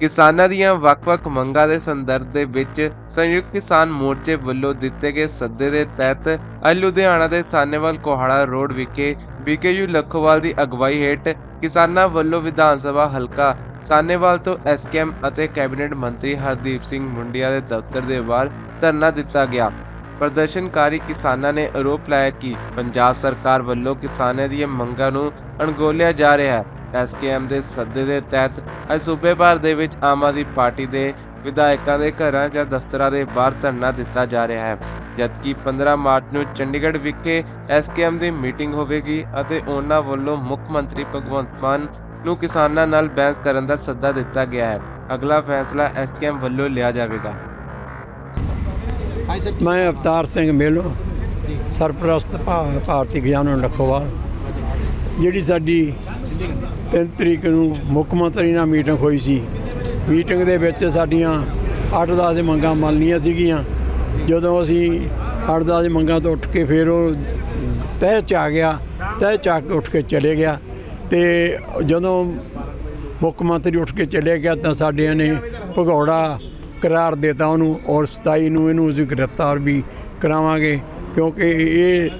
ਕਿਸਾਨਾਂ ਦੀਆਂ ਵੱਖ-ਵੱਖ ਮੰਗਾਂ ਦੇ ਸੰਦਰਭ ਦੇ ਵਿੱਚ ਸੰਯੁਕਤ ਕਿਸਾਨ ਮੋਰਚੇ ਵੱਲੋਂ ਦਿੱਤੇ ਗਏ ਸੱਦੇ ਦੇ ਤਹਿਤ ਅੱਜ ਲੁਧਿਆਣਾ ਦੇ ਸਾਨੇਵਾਲ ਕੋਹਾੜਾ ਰੋਡ ਵਿਖੇ ਬੀਕੇਯੂ ਲੱਖੋਵਾਲ ਦੀ ਅਗਵਾਈ ਹੇਠ ਕਿਸਾਨਾਂ ਵੱਲੋਂ ਵਿਧਾਨ ਸਭਾ ਹਲਕਾ ਸਾਨੇਵਾਲ ਤੋਂ ਐਸਕੇਐਮ ਅਤੇ ਕੈਬਨਿਟ ਮੰਤਰੀ ਹਰਦੀਪ ਸਿੰਘ ਮੁੰਡਿਆ ਦੇ ਦਫ਼ਤਰ ਦੇ ਬਾਹਰ ਧਰਨਾ ਦਿੱਤਾ ਗਿਆ। ਪ੍ਰਦਰਸ਼ਨਕਾਰੀ ਕਿਸਾਨਾਂ ਨੇ ਆਰੋਪ ਲਾਇਆ ਕਿ ਪੰਜਾਬ ਸਰਕਾਰ ਵੱਲੋਂ ਕਿਸਾਨਾਂ ਦੀਆਂ ਮੰਗਾਂ ਨੂੰ ਅਣਗੋਲਿਆ ਜਾ ਰਿਹਾ ਹੈ। ਐਸਕੇਐਮ ਦੇ ਸੱਦੇ ਦੇ ਤਹਿਤ ਅੱਜ ਸੂਬੇ ਭਰ ਦੇ ਵਿੱਚ ਆਮ ਆਦਮੀ ਪਾਰਟੀ ਦੇ ਵਿਧਾਇਕਾਂ ਦੇ ਘਰਾਂ ਜਾਂ ਦਫ਼ਤਰਾਂ ਦੇ ਬਾਹਰ ਧਰਨਾ ਦਿੱਤਾ ਜਾ ਰਿਹਾ ਹੈ। ਜਦਕਿ 15 ਮਾਰਚ ਨੂੰ ਚੰਡੀਗੜ੍ਹ ਵਿਖੇ ਐਸਕੇਐਮ ਦੀ ਮੀਟਿੰਗ ਹੋਵੇਗੀ ਅਤੇ ਉਹਨਾਂ ਵੱਲੋਂ ਮੁੱਖ ਮੰਤਰੀ ਭਗਵੰਤ ਮਾਨ ਨੂੰ ਕਿਸਾਨਾਂ ਨਾਲ ਬਹਿਸ ਕਰਨ ਦਾ ਸੱਦਾ ਦਿੱਤਾ ਗਿਆ ਹੈ। ਅਗਲਾ ਫੈਸਲਾ ਐਸਕੇਐਮ ਵੱਲੋਂ ਲਿਆ ਜਾਵੇਗਾ। ਮੈਂ ਅਵਤਾਰ ਸਿੰਘ ਮੇਲੋ ਸਰਪ੍ਰਸਤ ਭਾਰਤੀ ਖਜ਼ਾਨਾ ਲਖੋਵਾਲ ਜਿਹੜੀ ਸਾਡੀ 3 ਤਰੀਕ ਨੂੰ ਮੁੱਖ ਮੰਤਰੀ ਨਾਲ ਮੀਟਿੰਗ ਹੋਈ ਸੀ। ਮੀਟਿੰਗ ਦੇ ਵਿੱਚ ਸਾਡੀਆਂ 8-10 ਮੰਗਾਂ ਮੰਨਲੀਆਂ ਸੀਗੀਆਂ। ਜਦੋਂ ਅਸੀਂ 8-10 ਮੰਗਾਂ ਤੋਂ ਉੱਠ ਕੇ ਫਿਰ ਉਹ ਤਹਿ ਚ ਆ ਗਿਆ, ਤਹਿ ਚ ਆ ਕੇ ਉੱਠ ਕੇ ਚਲੇ ਗਿਆ ਤੇ ਜਦੋਂ ਮੁੱਖ ਮੰਤਰੀ ਉੱਠ ਕੇ ਚਲੇ ਗਿਆ ਤਾਂ ਸਾਡਿਆਂ ਨੇ ਭਗੌੜਾ ਕਰਾਰ ਦਿੱਤਾ ਉਹਨੂੰ ਔਰ 27 ਨੂੰ ਇਹਨੂੰ ਅਸੀਂ ਗ੍ਰਿਫਤਾਰ ਵੀ ਕਰਾਵਾਂਗੇ ਕਿਉਂਕਿ ਇਹ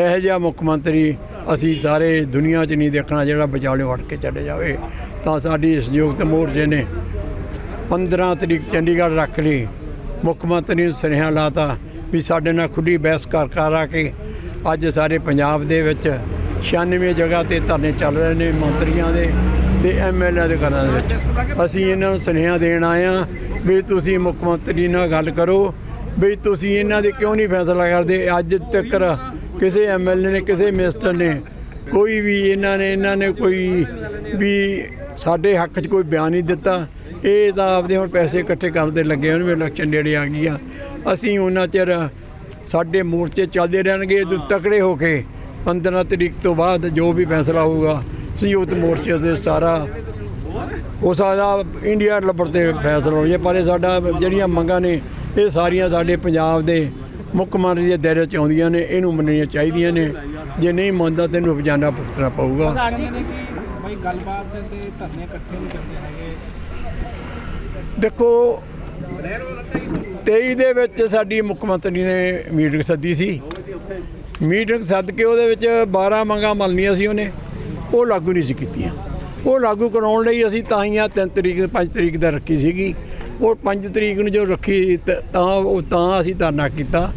ਇਹੋ ਜਿਹਾ ਮੁੱਖ ਮੰਤਰੀ ਅਸੀਂ ਸਾਰੇ ਦੁਨੀਆ 'ਚ ਨਹੀਂ ਦੇਖਣਾ ਜਿਹੜਾ ਵਿਚਾਲੇ ਉੱਠ ਕੇ ਚਲੇ ਜਾਵੇ। ਤਾਂ ਸਾਡੀ ਸੰਯੁਕਤ ਮੋਰਚੇ ਨੇ 15 ਤਰੀਕ ਚੰਡੀਗੜ੍ਹ ਰੱਖ ਲਈ। ਮੁੱਖ ਮੰਤਰੀ ਨੂੰ ਸੁਨੇਹਾ ਲਾਤਾ ਵੀ ਸਾਡੇ ਨਾਲ ਖੁੱਲੀ ਬਹਿਸ ਕਰ ਕਰ ਆ ਕੇ ਅੱਜ ਸਾਰੇ ਪੰਜਾਬ ਦੇ ਵਿੱਚ 96 ਜਗ੍ਹਾ ਤੇ ਧਰਨੇ ਚੱਲ ਰਹੇ ਨੇ ਮੰਤਰੀਆਂ ਦੇ ਤੇ ਐਮਐਲਏ ਦੇ ਘਰਾਂ ਦੇ ਵਿੱਚ। ਅਸੀਂ ਇਹਨਾਂ ਨੂੰ ਸੁਨੇਹਾ ਦੇਣ ਆਏ ਆ ਵੀ ਤੁਸੀਂ ਮੁੱਖ ਮੰਤਰੀ ਨਾਲ ਗੱਲ ਕਰੋ, ਵੀ ਤੁਸੀਂ ਇਹਨਾਂ ਦੇ ਕਿਉਂ ਨਹੀਂ ਫੈਸਲਾ ਕਰਦੇ? ਅੱਜ ਤੱਕ ਕਿਸੇ ਐਮਐਲਏ ਨੇ, ਕਿਸੇ ਮਿਨਿਸਟਰ ਨੇ, ਕੋਈ ਵੀ ਇਹਨਾਂ ਨੇ ਇਹਨਾਂ ਨੇ ਕੋਈ ਵੀ ਸਾਡੇ ਹੱਕ 'ਚ ਕੋਈ ਬਿਆਨ ਨਹੀਂ ਦਿੱਤਾ। ਇਹ ਤਾਂ ਆਪਦੇ ਹੁਣ ਪੈਸੇ ਇਕੱਠੇ ਕਰਦੇ ਲੱਗੇ ਹੋਣ ਵੀ ਇਲੈਕਸ਼ਨ ਨੇੜੇ ਆ ਗਈ ਆ। ਅਸੀਂ ਉਹਨਾਂ ਚਿਰ ਸਾਡੇ ਮੋਰਚੇ ਚੱਲਦੇ ਰਹਿਣਗੇ ਤੂੰ ਤਕੜੇ ਹੋ ਕੇ 15 ਤਰੀਕ ਤੋਂ ਬਾਅਦ ਜੋ ਵੀ ਫੈਸਲਾ ਹੋਊਗਾ, ਸੰਯੁਕਤ ਮੋਰਚੇ ਦੇ ਸਾਰਾ ਹੋ ਸਕਦਾ ਇੰਡੀਆ ਲੱਭਰ ਤੇ ਫੈਸਲਾ ਹੋ ਜਾਏ ਪਰ ਇਹ ਸਾਡਾ ਜਿਹੜੀਆਂ ਮੰਗਾਂ ਨੇ, ਇਹ ਸਾਰੀਆਂ ਸਾਡੇ ਪੰਜਾਬ ਦੇ ਮੁੱਖ ਮੰਤਰੀ ਦੇ ਦਾਇਰੇ 'ਚ ਆਉਂਦੀਆਂ ਨੇ ਇਹਨੂੰ ਮੰਨਣੀਆਂ ਚਾਹੀਦੀਆਂ ਨੇ। ਜੇ ਨਹੀਂ ਮੰਨਦਾ ਤੈਨੂੰ ਰੋਜ਼ਾਨਾ ਭੁਗਤਣਾ ਪਊਗਾ। ਕਹਿੰਦੇ ਨੇ ਕਿ ਭਾਈ ਗੱਲਬਾਤ ਤੇ ਧਰਨੇ ਇਕੱਠੇ ਨਹੀਂ ਕਰਦੇ ਹੈਗੇ। ਦੇਖੋ 23 ਦੇ ਵਿੱਚ ਸਾਡੀ ਮੁੱਖ ਮੰਤਰੀ ਨੇ ਮੀਟਿੰਗ ਸੱਦੀ ਸੀ। ਮੀਟਿੰਗ ਸੱਦ ਕੇ ਉਹਦੇ ਵਿੱਚ 12 ਮੰਗਾਂ ਮੰਨਣੀਆਂ ਸੀ ਉਹਨੇ। ਉਹ ਲਾਗੂ ਨਹੀਂ ਸੀ ਕੀਤੀਆਂ। ਉਹ ਲਾਗੂ ਕਰਾਉਣ ਲਈ ਅਸੀਂ ਤਾਂ ਹੀ ਆ 3 ਤਰੀਕ 5 ਤਰੀਕ ਦਾ ਰੱਖੀ ਸੀਗੀ। ਉਹ 5 ਤਰੀਕ ਨੂੰ ਜੋ ਰੱਖੀ ਤ- ਤਾਂ ਉਹ ਤਾਂ ਅਸੀਂ ਧਰਨਾ ਕੀਤਾ।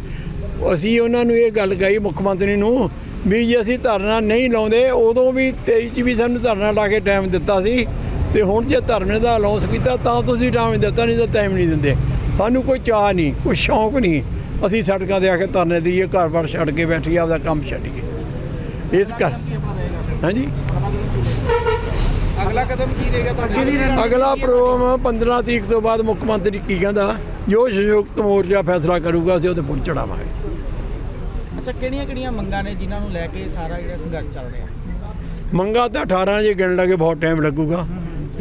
ਅਸੀਂ ਉਹਨਾਂ ਨੂੰ ਇਹ ਗੱਲ ਕਹੀ ਮੁੱਖ ਮੰਤਰੀ ਨੂੰ ਵੀ ਜੇ ਅਸੀਂ ਧਰਨਾ ਨਹੀਂ ਲਾਉਂਦੇ, ਉਦੋਂ ਵੀ 23 ਚ ਵੀ ਸਾਨੂੰ ਧਰਨਾ ਲਾ ਕੇ ਟਾਈਮ ਦਿੱਤਾ ਸੀ ਤੇ ਹੁਣ ਜੇ ਧਰਨੇ ਦਾ ਅਲਾਉਂਸ ਕੀਤਾ ਤਾਂ ਤੁਸੀਂ ਟਾਈਮ ਦਿੱਤਾ, ਨਹੀਂ ਤਾਂ ਟਾਈਮ ਨਹੀਂ ਦਿੰਦੇ। ਸਾਨੂੰ ਕੋਈ ਚਾਹ ਨਹੀਂ, ਕੋਈ ਸ਼ੌਂਕ ਨਹੀਂ। ਅਸੀਂ ਸੜਕਾਂ ਤੇ ਆ ਕੇ ਧਰਨੇ ਦਈਏ, ਘਰ-ਬਾਰ ਛੱਡ ਕੇ ਬੈਠੀਏ, ਆਪਦਾ ਕੰਮ ਛੱਡੀਏ। ਇਸ ਕਰ ਹਾਂਜੀ? ਅਗਲਾ ਕਦਮ ਕੀ ਰਹੇਗਾ ਤੁਹਾਡਾ? ਅਗਲਾ ਪ੍ਰੋਗਰਾਮ 15 ਤਰੀਕ ਤੋਂ ਬਾਅਦ ਮੁੱਖ ਮੰਤਰੀ ਕੀ ਕਹਿੰਦਾ? ਜੋ ਸੰਯੁਕਤ ਮੋਰਚਾ ਫੈਸਲਾ ਕਰੂਗਾ ਅਸੀਂ ਉਹਦੇ ਪੁਰ ਚੜਾਵਾਂਗੇ। ਅੱਛਾ ਕਿਹੜੀਆਂ ਕਿਹੜੀਆਂ ਮੰਗਾਂ ਨੇ ਜਿਨ੍ਹਾਂ ਨੂੰ ਲੈ ਕੇ ਸਾਰਾ ਜਿਹੜਾ ਸੰਘਰਸ਼ ਚੱਲ ਰਿਹਾ? ਮੰਗਾ ਤਾਂ 18 ਜੇ ਗਿਣ ਲਾਗੇ ਬਹੁਤ ਟਾਈਮ ਲੱਗੂਗਾ।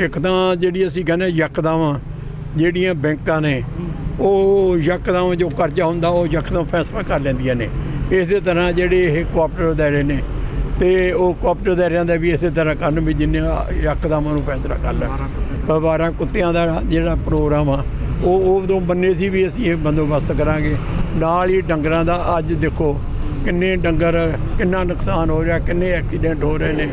ਇੱਕ ਤਾਂ ਜਿਹੜੀ ਅਸੀਂ ਕਹਿੰਦੇ ਯਕਦਮ ਜਿਹੜੀਆਂ ਬੈਂਕਾਂ ਨੇ ਉਹ ਯਕਦਮ ਜੋ ਕਰਜ਼ਾ ਹੁੰਦਾ ਉਹ ਯਕਦਮ ਫੈਸਲਾ ਕਰ ਲੈਂਦੀਆਂ ਨੇ। ਇਸੇ ਤਰ੍ਹਾਂ ਜਿਹੜੇ ਇਹ ਕੋਆਪਰੇਟਿਵ ਦਾਇਰੇ ਨੇ ਤੇ ਉਹ ਦਾਇਰਿਆਂ ਦਾ ਵੀ ਇਸੇ ਤਰ੍ਹਾਂ ਕਰਨ ਵੀ ਜਿੰਨੇ ਯਕਦਮ ਉਹਨੂੰ ਫੈਸਲਾ ਕਰ ਲੈਣ। ਬਾਰਾਂ ਕੁੱਤਿਆਂ ਦਾ। ਜਿਹੜਾ ਪ੍ਰੋਗਰਾਮ ਆ ਉਹ ਉਦੋਂ ਬੰਨੇ ਸੀ ਵੀ ਅਸੀਂ ਇਹ ਬੰਦੋਬਸਤ ਕਰਾਂਗੇ। ਨਾਲ ਹੀ ਡੰਗਰਾਂ ਦਾ ਅੱਜ ਦੇਖੋ ਕਿੰਨੇ ਡੰਗਰ ਕਿੰਨਾ ਨੁਕਸਾਨ ਹੋ ਰਿਹਾ ਕਿੰਨੇ ਐਕਸੀਡੈਂਟ ਹੋ ਰਹੇ ਨੇ।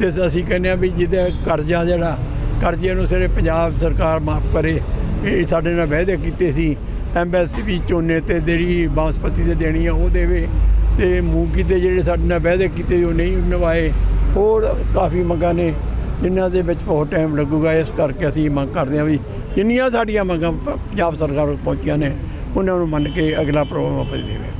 ਤੇ ਅਸੀਂ ਕਹਿੰਦੇ ਆ ਵੀ ਜਿਹਦੇ ਕਰਜ਼ਾ ਜਿਹੜਾ ਕਰਜ਼ੇ ਨੂੰ ਸਿਰੇ ਪੰਜਾਬ ਸਰਕਾਰ ਮਾਫ ਕਰੇ। ਇਹ ਸਾਡੇ ਨਾਲ ਵਾਅਦੇ ਕੀਤੇ ਸੀ। ਐਮਬੈਸੀ ਵੀ ਝੋਨੇ ਤੇ ਜਿਹੜੀ ਬਾਸਪਤੀ ਤੇ ਦੇਣੀ ਆ ਉਹ ਦੇਵੇ। ਤੇ ਮੂੰਗੀ ਤੇ ਜਿਹੜੇ ਸਾਡੇ ਨਾਲ ਵਾਅਦੇ ਕੀਤੇ ਉਹ ਨਹੀਂ ਨਿਭਾਏ, ਹੋਰ ਕਾਫੀ ਮੰਗਾਂ ਨੇ, ਜਿਨ੍ਹਾਂ ਦੇ ਵਿੱਚ ਬਹੁਤ ਟਾਈਮ ਲੱਗੂਗਾ। ਇਸ ਕਰਕੇ ਅਸੀਂ ਮੰਗ ਕਰਦੇ ਹਾਂ ਵੀ ਜਿੰਨੀਆਂ ਸਾਡੀਆਂ ਮੰਗਾਂ ਪੰਜਾਬ ਸਰਕਾਰ ਕੋਲ ਪਹੁੰਚੀਆਂ ਨੇ, ਉਹਨਾਂ ਨੂੰ ਮੰਨ ਕੇ ਅਗਲਾ ਪ੍ਰੋਗਰਾਮ ਆਪਾਂ ਦੇਵੇ।